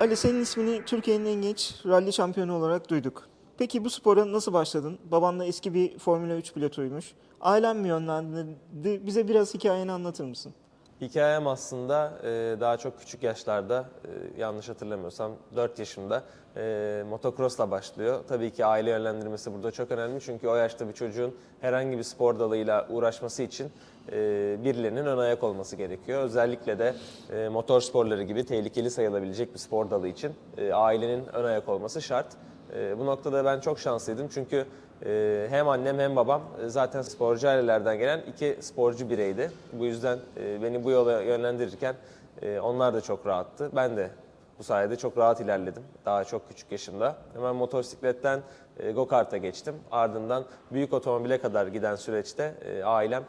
Ali senin ismini Türkiye'nin en genç ralli şampiyonu olarak duyduk. Peki bu spora nasıl başladın? Baban da eski bir Formula 3 pilotuymuş. Ailen mi yönlendirdi? Bize biraz hikayeni anlatır mısın? Hikayem aslında e, daha çok küçük yaşlarda, e, yanlış hatırlamıyorsam 4 yaşımda e, motocrossla başlıyor. Tabii ki aile yönlendirmesi burada çok önemli çünkü o yaşta bir çocuğun herhangi bir spor dalıyla uğraşması için e, birilerinin ön ayak olması gerekiyor. Özellikle de e, motor sporları gibi tehlikeli sayılabilecek bir spor dalı için e, ailenin ön ayak olması şart. E, bu noktada ben çok şanslıydım çünkü hem annem hem babam e, zaten sporcu ailelerden gelen iki sporcu bireydi. Bu yüzden e, beni bu yola yönlendirirken e, onlar da çok rahattı. Ben de bu sayede çok rahat ilerledim daha çok küçük yaşımda. Hemen motosikletten go-kart'a geçtim. Ardından büyük otomobile kadar giden süreçte ailem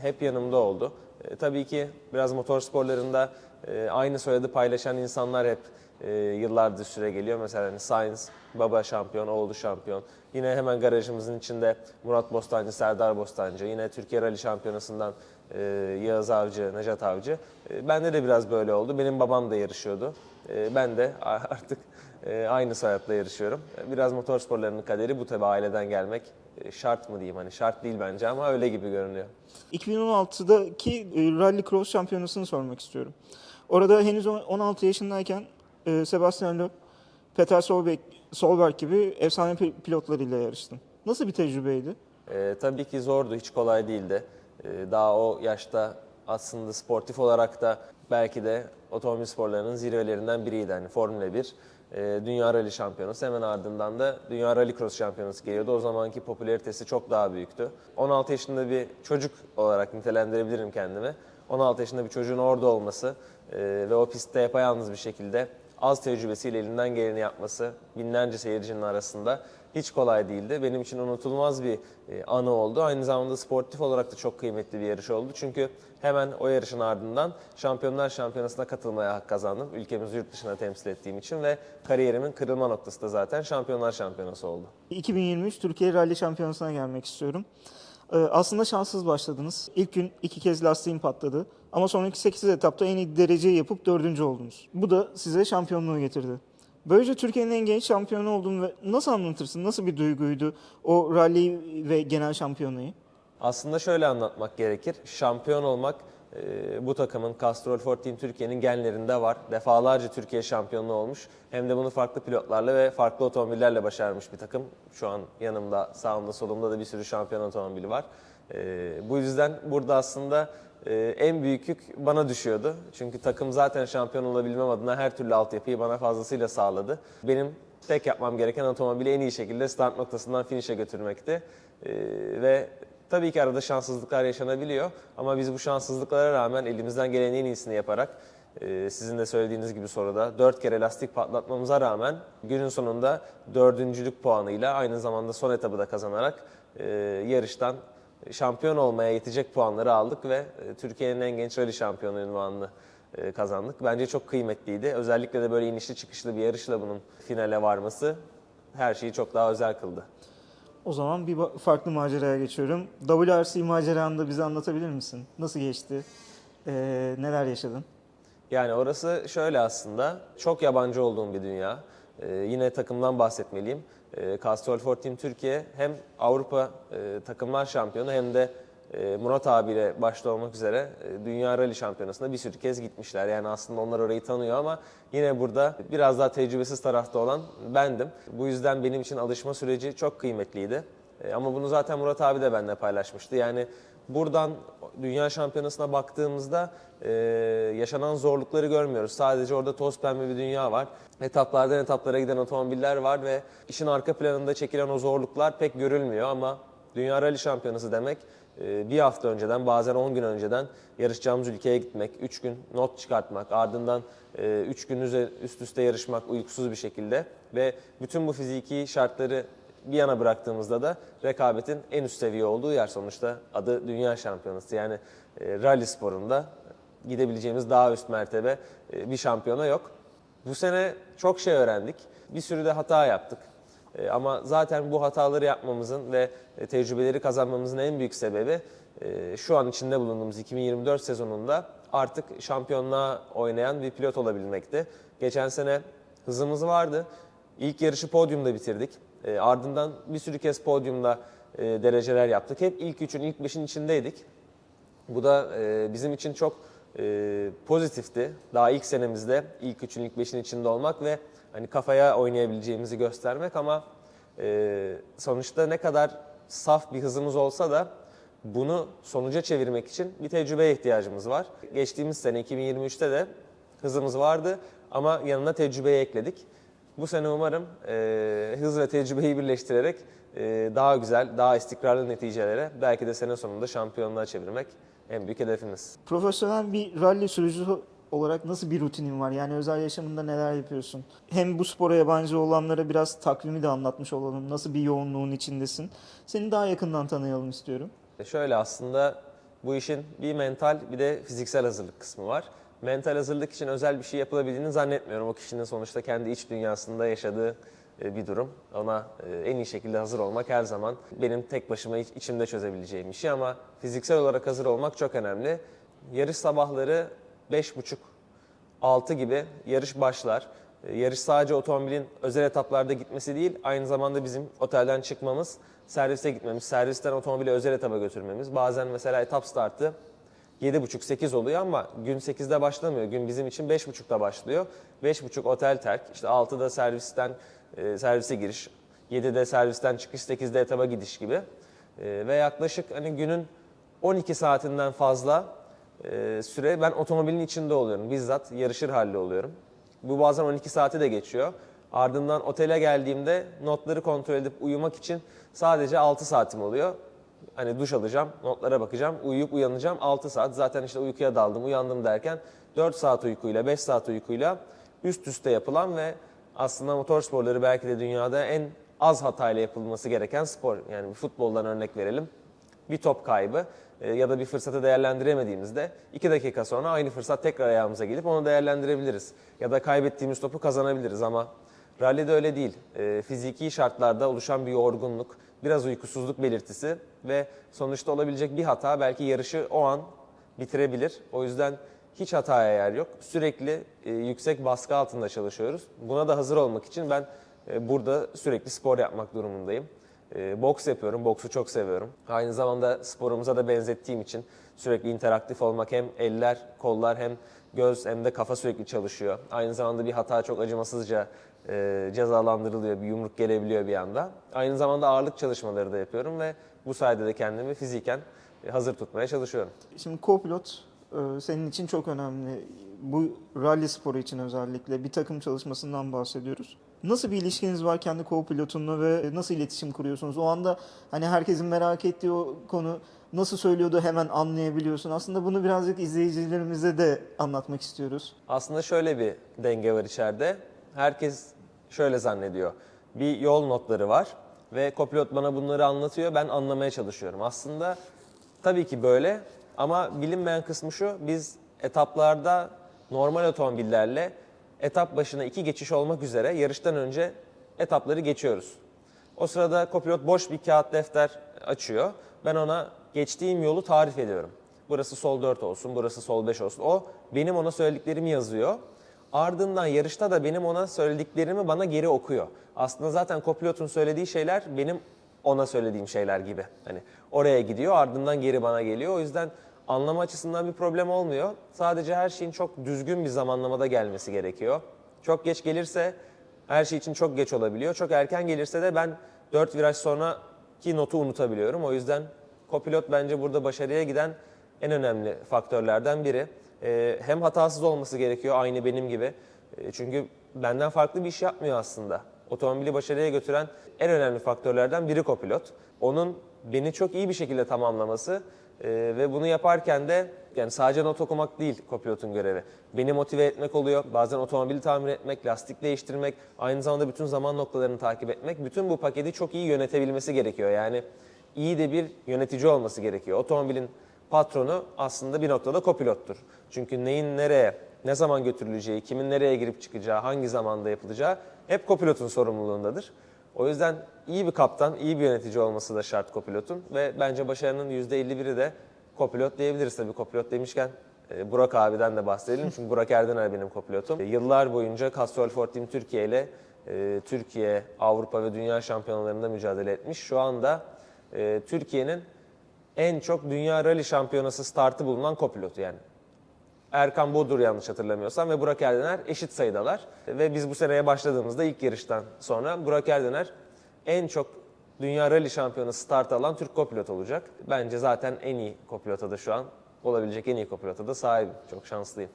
hep yanımda oldu. Tabii ki biraz motor sporlarında e, aynı soyadı paylaşan insanlar hep e, yıllardır süre geliyor. Mesela hani Sainz, baba şampiyon, oğlu şampiyon. Yine hemen garajımızın içinde Murat Bostancı, Serdar Bostancı. Yine Türkiye Rally Şampiyonası'ndan e, Yağız Avcı, Necat Avcı. E, bende de biraz böyle oldu. Benim babam da yarışıyordu. E, ben de artık e, aynı soyadla yarışıyorum. E, Biraz motor sporlarının kaderi bu tabii aileden gelmek e, şart mı diyeyim hani şart değil bence ama öyle gibi görünüyor. 2016'daki e, Rally Cross şampiyonasını sormak istiyorum. Orada henüz on- 16 yaşındayken e, Sebastian Loeb, Peter Solberg, Solberg gibi efsane pi- pilotlarıyla yarıştın. Nasıl bir tecrübeydi? Ee, tabii ki zordu, hiç kolay değildi. Ee, daha o yaşta aslında sportif olarak da belki de otomobil sporlarının zirvelerinden biriydi. Hani Formula 1, e, Dünya Rally Şampiyonası hemen ardından da Dünya Rally Cross Şampiyonası geliyordu. O zamanki popülaritesi çok daha büyüktü. 16 yaşında bir çocuk olarak nitelendirebilirim kendimi. 16 yaşında bir çocuğun orada olması e, ve o pistte yapayalnız bir şekilde az tecrübesiyle elinden geleni yapması binlerce seyircinin arasında hiç kolay değildi. Benim için unutulmaz bir e, anı oldu. Aynı zamanda sportif olarak da çok kıymetli bir yarış oldu. Çünkü hemen o yarışın ardından Şampiyonlar Şampiyonası'na katılmaya hak kazandım. Ülkemizi yurt dışına temsil ettiğim için ve kariyerimin kırılma noktası da zaten Şampiyonlar Şampiyonası oldu. 2023 Türkiye Rally Şampiyonası'na gelmek istiyorum. Ee, aslında şanssız başladınız. İlk gün iki kez lastiğim patladı. Ama sonraki 8 etapta en iyi dereceyi yapıp dördüncü oldunuz. Bu da size şampiyonluğu getirdi. Böylece Türkiye'nin en genç şampiyonu oldun ve nasıl anlatırsın? Nasıl bir duyguydu o rally ve genel şampiyonayı? Aslında şöyle anlatmak gerekir. Şampiyon olmak e, bu takımın Castrol Ford Team Türkiye'nin genlerinde var. Defalarca Türkiye şampiyonluğu olmuş. Hem de bunu farklı pilotlarla ve farklı otomobillerle başarmış bir takım. Şu an yanımda, sağımda, solumda da bir sürü şampiyon otomobili var. E, bu yüzden burada aslında e, en büyük yük bana düşüyordu. Çünkü takım zaten şampiyon olabilmem adına her türlü altyapıyı bana fazlasıyla sağladı. Benim tek yapmam gereken otomobili en iyi şekilde start noktasından finish'e götürmekti. E, ve Tabii ki arada şanssızlıklar yaşanabiliyor ama biz bu şanssızlıklara rağmen elimizden gelen en iyisini yaparak e, sizin de söylediğiniz gibi soruda dört kere lastik patlatmamıza rağmen günün sonunda dördüncülük puanıyla aynı zamanda son etabı da kazanarak e, yarıştan şampiyon olmaya yetecek puanları aldık ve e, Türkiye'nin en genç rally şampiyonu ünvanını e, kazandık. Bence çok kıymetliydi. Özellikle de böyle inişli çıkışlı bir yarışla bunun finale varması her şeyi çok daha özel kıldı. O zaman bir farklı maceraya geçiyorum. WRC maceranı da bize anlatabilir misin? Nasıl geçti? Ee, neler yaşadın? Yani orası şöyle aslında, çok yabancı olduğum bir dünya. Ee, yine takımdan bahsetmeliyim. Ee, Castrol Ford Team Türkiye hem Avrupa e, takımlar şampiyonu hem de e, Murat abiyle başta olmak üzere e, Dünya Rally Şampiyonası'na bir sürü kez gitmişler. Yani aslında onlar orayı tanıyor ama yine burada biraz daha tecrübesiz tarafta olan bendim. Bu yüzden benim için alışma süreci çok kıymetliydi. E, ama bunu zaten Murat abi de benimle paylaşmıştı. Yani buradan Dünya Şampiyonası'na baktığımızda e, yaşanan zorlukları görmüyoruz. Sadece orada toz pembe bir dünya var. Etaplardan etaplara giden otomobiller var ve işin arka planında çekilen o zorluklar pek görülmüyor ama Dünya Rally Şampiyonası demek e, bir hafta önceden bazen 10 gün önceden yarışacağımız ülkeye gitmek, 3 gün not çıkartmak, ardından 3 gün üze- üst üste yarışmak uykusuz bir şekilde ve bütün bu fiziki şartları bir yana bıraktığımızda da rekabetin en üst seviye olduğu yer sonuçta adı Dünya Şampiyonası. Yani e, rally sporunda gidebileceğimiz daha üst mertebe e, bir şampiyona yok. Bu sene çok şey öğrendik. Bir sürü de hata yaptık. E, ama zaten bu hataları yapmamızın ve e, tecrübeleri kazanmamızın en büyük sebebi e, şu an içinde bulunduğumuz 2024 sezonunda artık şampiyonluğa oynayan bir pilot olabilmekti. Geçen sene hızımız vardı. İlk yarışı podyumda bitirdik. E, ardından bir sürü kez podyumda e, dereceler yaptık. Hep ilk üçün, ilk beşin içindeydik. Bu da e, bizim için çok e, pozitifti. Daha ilk senemizde ilk üçün, ilk beşin içinde olmak ve hani kafaya oynayabileceğimizi göstermek ama e, sonuçta ne kadar saf bir hızımız olsa da bunu sonuca çevirmek için bir tecrübeye ihtiyacımız var. Geçtiğimiz sene 2023'te de hızımız vardı ama yanına tecrübeyi ekledik. Bu sene umarım e, hız ve tecrübeyi birleştirerek e, daha güzel, daha istikrarlı neticelere belki de sene sonunda şampiyonluğa çevirmek en büyük hedefimiz. Profesyonel bir rally sürücüsü olarak nasıl bir rutinin var? Yani özel yaşamında neler yapıyorsun? Hem bu spora yabancı olanlara biraz takvimi de anlatmış olalım. Nasıl bir yoğunluğun içindesin? Seni daha yakından tanıyalım istiyorum. E, Şöyle aslında bu işin bir mental bir de fiziksel hazırlık kısmı var. Mental hazırlık için özel bir şey yapılabildiğini zannetmiyorum. O kişinin sonuçta kendi iç dünyasında yaşadığı e, bir durum. Ona e, en iyi şekilde hazır olmak her zaman benim tek başıma iç- içimde çözebileceğim bir şey ama fiziksel olarak hazır olmak çok önemli. Yarış sabahları 5.30 6 gibi yarış başlar. E, Yarış sadece otomobilin özel etaplarda gitmesi değil, aynı zamanda bizim otelden çıkmamız, servise gitmemiz, servisten otomobili özel etaba götürmemiz. Bazen mesela etap startı 7.30-8 oluyor ama gün 8'de başlamıyor. Gün bizim için 5.30'da başlıyor. 5.30 otel terk, işte 6'da servisten e, servise giriş, 7'de servisten çıkış, 8'de etaba gidiş gibi. E, ve yaklaşık hani günün 12 saatinden fazla e, süre ben otomobilin içinde oluyorum. Bizzat yarışır halde oluyorum. Bu bazen 12 saati de geçiyor. Ardından otele geldiğimde notları kontrol edip uyumak için sadece 6 saatim oluyor. Hani duş alacağım, notlara bakacağım, uyuyup uyanacağım 6 saat. Zaten işte uykuya daldım, uyandım derken 4 saat uykuyla, 5 saat uykuyla üst üste yapılan ve aslında motor sporları belki de dünyada en az hatayla yapılması gereken spor. Yani futboldan örnek verelim bir top kaybı e, ya da bir fırsatı değerlendiremediğimizde 2 dakika sonra aynı fırsat tekrar ayağımıza gelip onu değerlendirebiliriz. Ya da kaybettiğimiz topu kazanabiliriz ama rallide öyle değil. E, Fiziki şartlarda oluşan bir yorgunluk, biraz uykusuzluk belirtisi ve sonuçta olabilecek bir hata belki yarışı o an bitirebilir. O yüzden hiç hataya yer yok. Sürekli e, yüksek baskı altında çalışıyoruz. Buna da hazır olmak için ben e, burada sürekli spor yapmak durumundayım. E, boks yapıyorum, boksu çok seviyorum. Aynı zamanda sporumuza da benzettiğim için sürekli interaktif olmak hem eller, kollar hem göz hem de kafa sürekli çalışıyor. Aynı zamanda bir hata çok acımasızca e, cezalandırılıyor, bir yumruk gelebiliyor bir anda. Aynı zamanda ağırlık çalışmaları da yapıyorum ve bu sayede de kendimi fiziken hazır tutmaya çalışıyorum. Şimdi co-pilot e, senin için çok önemli. Bu rally sporu için özellikle bir takım çalışmasından bahsediyoruz. Nasıl bir ilişkiniz var kendi co-pilotunla ve nasıl iletişim kuruyorsunuz? O anda hani herkesin merak ettiği o konu nasıl söylüyordu hemen anlayabiliyorsun. Aslında bunu birazcık izleyicilerimize de anlatmak istiyoruz. Aslında şöyle bir denge var içeride. Herkes şöyle zannediyor. Bir yol notları var ve kopilot bana bunları anlatıyor. Ben anlamaya çalışıyorum. Aslında tabii ki böyle ama bilinmeyen kısmı şu. Biz etaplarda normal otomobillerle etap başına iki geçiş olmak üzere yarıştan önce etapları geçiyoruz. O sırada kopilot boş bir kağıt defter açıyor. Ben ona geçtiğim yolu tarif ediyorum. Burası sol 4 olsun, burası sol 5 olsun. O benim ona söylediklerimi yazıyor. Ardından yarışta da benim ona söylediklerimi bana geri okuyor. Aslında zaten kopilotun söylediği şeyler benim ona söylediğim şeyler gibi. Hani oraya gidiyor ardından geri bana geliyor. O yüzden anlama açısından bir problem olmuyor. Sadece her şeyin çok düzgün bir zamanlamada gelmesi gerekiyor. Çok geç gelirse her şey için çok geç olabiliyor. Çok erken gelirse de ben 4 viraj sonraki notu unutabiliyorum. O yüzden kopilot bence burada başarıya giden en önemli faktörlerden biri. Ee, hem hatasız olması gerekiyor aynı benim gibi. Ee, çünkü benden farklı bir iş yapmıyor aslında. Otomobili başarıya götüren en önemli faktörlerden biri kopilot. Onun beni çok iyi bir şekilde tamamlaması ee, ve bunu yaparken de yani sadece not okumak değil kopilotun görevi. Beni motive etmek oluyor. Bazen otomobili tamir etmek, lastik değiştirmek, aynı zamanda bütün zaman noktalarını takip etmek. Bütün bu paketi çok iyi yönetebilmesi gerekiyor. Yani iyi de bir yönetici olması gerekiyor. Otomobilin patronu aslında bir noktada kopilottur. Çünkü neyin nereye, ne zaman götürüleceği, kimin nereye girip çıkacağı, hangi zamanda yapılacağı hep kopilotun sorumluluğundadır. O yüzden iyi bir kaptan, iyi bir yönetici olması da şart kopilotun ve bence başarının %51'i de kopilot diyebiliriz tabii. Kopilot demişken e, Burak abiden de bahsedelim. Çünkü Burak Erdener benim kopilotum. E, Yıllar boyunca Castrol Ford Team Türkiye ile e, Türkiye, Avrupa ve Dünya şampiyonalarında mücadele etmiş. Şu anda Türkiye'nin en çok Dünya Rally Şampiyonası startı bulunan kopilotu yani. Erkan Bodur yanlış hatırlamıyorsam ve Burak Erdener eşit sayıdalar. Ve biz bu seneye başladığımızda ilk yarıştan sonra Burak Erdener en çok Dünya Rally Şampiyonası start alan Türk kopilot olacak. Bence zaten en iyi kopilota da şu an olabilecek en iyi kopilota da sahibim. Çok şanslıyım.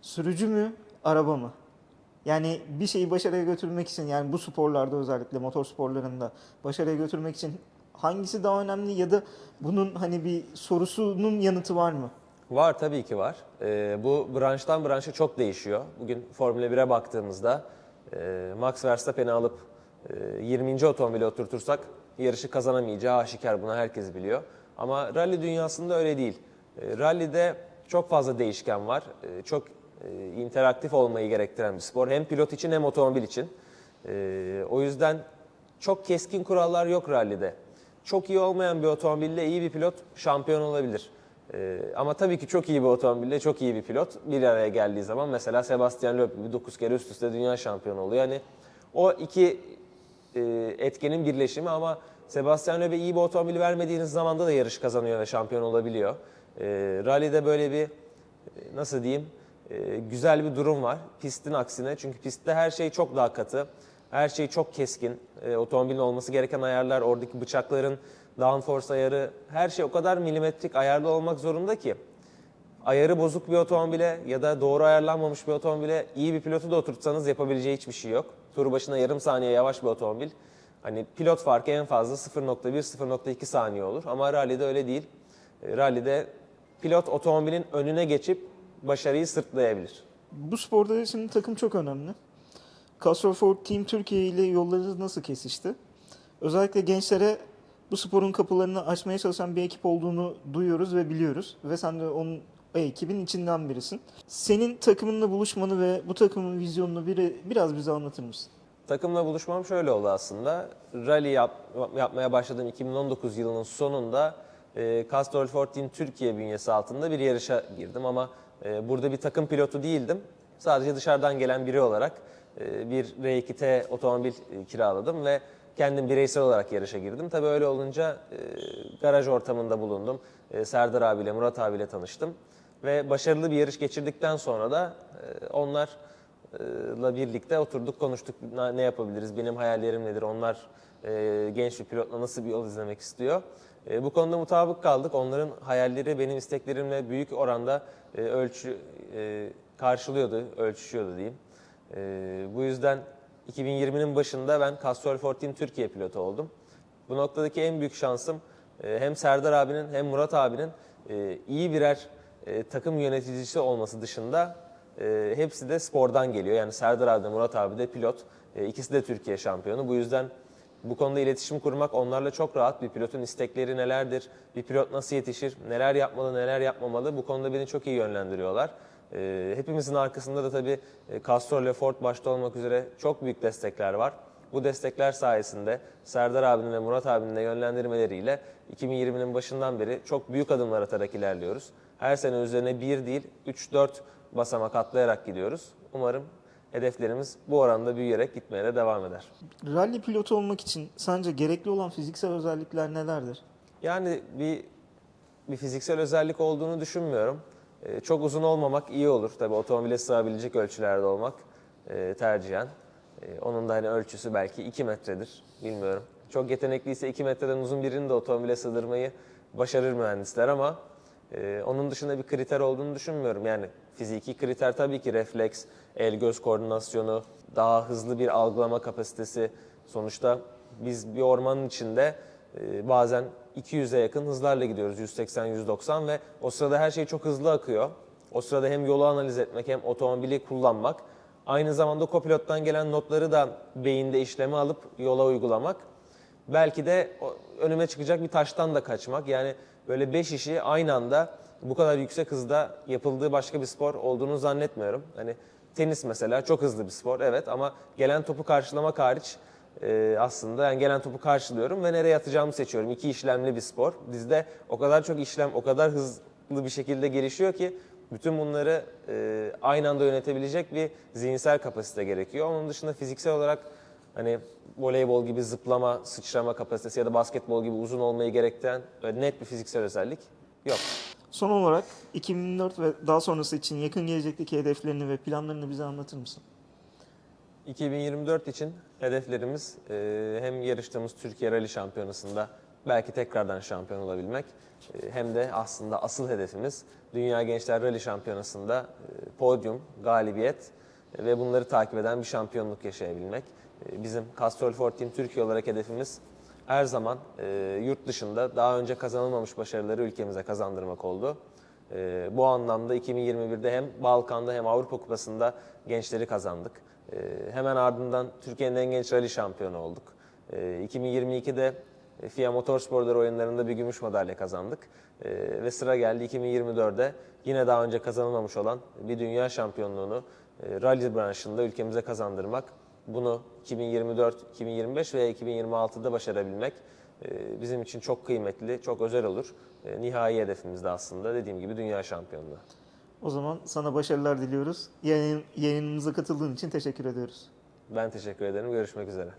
Sürücü mü, araba mı? Yani bir şeyi başarıya götürmek için yani bu sporlarda özellikle motor sporlarında başarıya götürmek için hangisi daha önemli ya da bunun hani bir sorusunun yanıtı var mı? Var tabii ki var. Ee, bu branştan branşa çok değişiyor. Bugün Formula 1'e baktığımızda e, Max Verstappen'i alıp e, 20. otomobile oturtursak yarışı kazanamayacağı aşikar. Bunu herkes biliyor. Ama rally dünyasında öyle değil. E, rally'de çok fazla değişken var. E, çok e, interaktif olmayı gerektiren bir spor. Hem pilot için hem otomobil için. E, o yüzden çok keskin kurallar yok rally'de. Çok iyi olmayan bir otomobille iyi bir pilot şampiyon olabilir. Ee, ama tabii ki çok iyi bir otomobille çok iyi bir pilot bir araya geldiği zaman mesela Sebastian Loeb bir 9 kere üst üste dünya şampiyonu oluyor. Yani o iki e, etkenin birleşimi ama Sebastian Loeb'e iyi bir otomobil vermediğiniz zaman da yarış kazanıyor ve şampiyon olabiliyor. E, rally'de böyle bir e, nasıl diyeyim e, güzel bir durum var pistin aksine çünkü pistte her şey çok daha katı. Her şey çok keskin. E, otomobilin olması gereken ayarlar, oradaki bıçakların downforce ayarı, her şey o kadar milimetrik ayarlı olmak zorunda ki ayarı bozuk bir otomobile ya da doğru ayarlanmamış bir otomobile iyi bir pilotu da oturtsanız yapabileceği hiçbir şey yok. Tur başına yarım saniye yavaş bir otomobil. Hani pilot farkı en fazla 0.1-0.2 saniye olur ama rally'de öyle değil. E, Rally'de pilot otomobilin önüne geçip başarıyı sırtlayabilir. Bu sporda şimdi takım çok önemli. Castrol Ford Team Türkiye ile yollarınız nasıl kesişti? Özellikle gençlere bu sporun kapılarını açmaya çalışan bir ekip olduğunu duyuyoruz ve biliyoruz. Ve sen de onun o ekibin içinden birisin. Senin takımınla buluşmanı ve bu takımın vizyonunu biri, biraz bize anlatır mısın? Takımla buluşmam şöyle oldu aslında. Rally yap- yapmaya başladığım 2019 yılının sonunda e, Castrol 14 Türkiye bünyesi altında bir yarışa girdim ama e, burada bir takım pilotu değildim. Sadece dışarıdan gelen biri olarak e, bir R2T otomobil e, kiraladım ve kendim bireysel olarak yarışa girdim. Tabii öyle olunca e, garaj ortamında bulundum. E, Serdar abiyle, Murat abiyle tanıştım. Ve başarılı bir yarış geçirdikten sonra da e, onlar la birlikte oturduk konuştuk ne yapabiliriz benim hayallerim nedir onlar e, genç bir pilotla nasıl bir yol izlemek istiyor. E, bu konuda mutabık kaldık onların hayalleri benim isteklerimle büyük oranda e, ölçü e, karşılıyordu ölçüşüyordu diyeyim. E, bu yüzden 2020'nin başında ben Castrol 14 Türkiye pilotu oldum. Bu noktadaki en büyük şansım e, hem Serdar abinin hem Murat abinin e, iyi birer e, takım yöneticisi olması dışında hepsi de spordan geliyor. Yani Serdar abi de Murat abi de pilot. İkisi de Türkiye şampiyonu. Bu yüzden bu konuda iletişim kurmak onlarla çok rahat. Bir pilotun istekleri nelerdir? Bir pilot nasıl yetişir? Neler yapmalı, neler yapmamalı? Bu konuda beni çok iyi yönlendiriyorlar. E, hepimizin arkasında da tabii e, Castrol ve Ford başta olmak üzere çok büyük destekler var. Bu destekler sayesinde Serdar abinin ve Murat abinin de yönlendirmeleriyle 2020'nin başından beri çok büyük adımlar atarak ilerliyoruz. Her sene üzerine bir değil 3-4 basamak atlayarak gidiyoruz. Umarım hedeflerimiz bu oranda büyüyerek gitmeye de devam eder. Rally pilotu olmak için sence gerekli olan fiziksel özellikler nelerdir? Yani bir bir fiziksel özellik olduğunu düşünmüyorum. Ee, çok uzun olmamak iyi olur. Tabii otomobile sığabilecek ölçülerde olmak e, tercihen. E, onun da hani ölçüsü belki 2 metredir. Bilmiyorum. Çok yetenekliyse 2 metreden uzun birini de otomobile sığdırmayı başarır mühendisler ama e, onun dışında bir kriter olduğunu düşünmüyorum. Yani fiziki kriter tabii ki refleks, el göz koordinasyonu, daha hızlı bir algılama kapasitesi. Sonuçta biz bir ormanın içinde e, bazen 200'e yakın hızlarla gidiyoruz 180-190 ve o sırada her şey çok hızlı akıyor. O sırada hem yolu analiz etmek hem otomobili kullanmak aynı zamanda kopilottan gelen notları da beyinde işleme alıp yola uygulamak belki de önüme çıkacak bir taştan da kaçmak. Yani böyle 5 işi aynı anda bu kadar yüksek hızda yapıldığı başka bir spor olduğunu zannetmiyorum. Hani tenis mesela çok hızlı bir spor evet ama gelen topu karşılamak hariç e, aslında yani gelen topu karşılıyorum ve nereye atacağımı seçiyorum. İki işlemli bir spor. Bizde o kadar çok işlem, o kadar hızlı bir şekilde gelişiyor ki bütün bunları e, aynı anda yönetebilecek bir zihinsel kapasite gerekiyor. Onun dışında fiziksel olarak hani voleybol gibi zıplama, sıçrama kapasitesi ya da basketbol gibi uzun olmayı gerektiren net bir fiziksel özellik yok. Son olarak 2024 ve daha sonrası için yakın gelecekteki hedeflerini ve planlarını bize anlatır mısın? 2024 için hedeflerimiz e, hem yarıştığımız Türkiye Rally Şampiyonası'nda belki tekrardan şampiyon olabilmek e, hem de aslında asıl hedefimiz Dünya Gençler Rally Şampiyonası'nda e, podyum, galibiyet e, ve bunları takip eden bir şampiyonluk yaşayabilmek. E, Bizim Castrol Ford Team Türkiye olarak hedefimiz her zaman e, yurt dışında daha önce kazanılmamış başarıları ülkemize kazandırmak oldu. Ee, bu anlamda 2021'de hem Balkan'da hem Avrupa Kupası'nda gençleri kazandık. Ee, hemen ardından Türkiye'nin en genç rally şampiyonu olduk. Ee, 2022'de FIA Motorsporlar oyunlarında bir gümüş madalya kazandık. Ee, ve sıra geldi 2024'de yine daha önce kazanılmamış olan bir dünya şampiyonluğunu e, rally branşında ülkemize kazandırmak. Bunu 2024, 2025 veya 2026'da başarabilmek e, bizim için çok kıymetli, çok özel olur. E, Nihai hedefimiz de aslında dediğim gibi dünya şampiyonluğu. O zaman sana başarılar diliyoruz. Yayın, yayınımıza katıldığın için teşekkür ediyoruz. Ben teşekkür ederim. Görüşmek üzere.